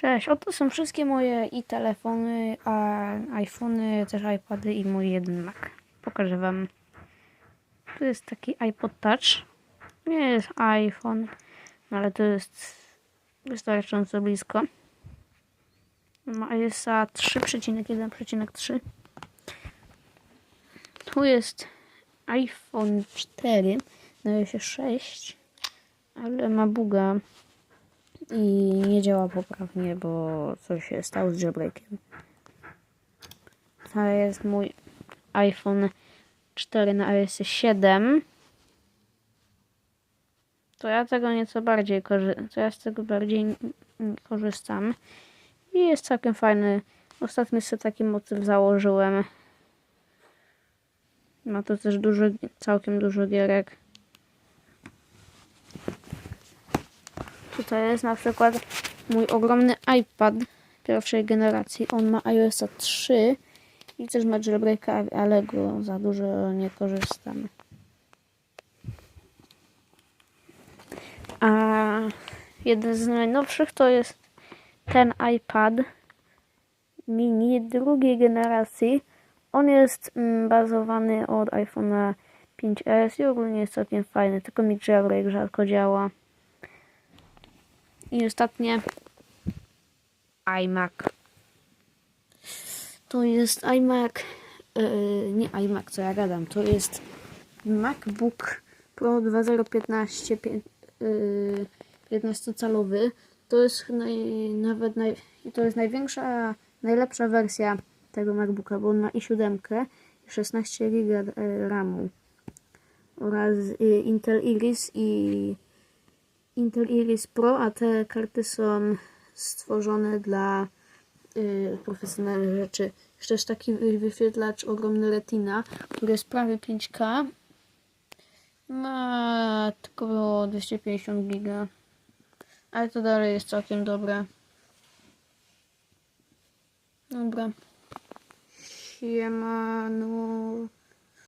Cześć, oto są wszystkie moje i telefony, a iPhony, też iPady i mój jeden Mac. Pokażę wam. Tu jest taki iPod Touch. Nie jest iPhone, no ale to jest wystarczająco blisko. Ma ISA 3,1,3. Tu jest iPhone 4 na iOSie 6, ale ma buga i nie działa poprawnie, bo coś się stało z jailbreakiem. To jest mój iPhone 4 na iOS 7. To ja tego nieco bardziej to ja z tego bardziej korzystam. I jest całkiem fajny. Ostatnio sobie taki motyw założyłem. Ma to też dużo, całkiem dużo gierek. Tutaj jest na przykład mój ogromny iPad pierwszej generacji. On ma iOS 3 i też ma jailbreaka, ale go za dużo nie korzystam. A jeden z najnowszych to jest ten iPad mini drugiej generacji. On jest mm, bazowany od iPhone'a 5S i ogólnie jest całkiem fajny, tylko mi jailbreak rzadko działa. I ostatnie iMac. To jest iMac, yy, nie iMac, co ja gadam, to jest MacBook Pro 2015 pię- yy, 15-calowy. To jest naj, nawet naj, i to jest największa, najlepsza wersja tego MacBooka, bo on ma i 7 i 16 GB RAMu oraz y, Intel Iris i Intel Iris Pro, a te karty są stworzone dla y, profesjonalnych rzeczy. Jest taki wy- wyświetlacz ogromny Retina, który jest prawie 5K. Ma tylko 250 giga. Ale to dalej jest całkiem dobre. Dobra. Siemano.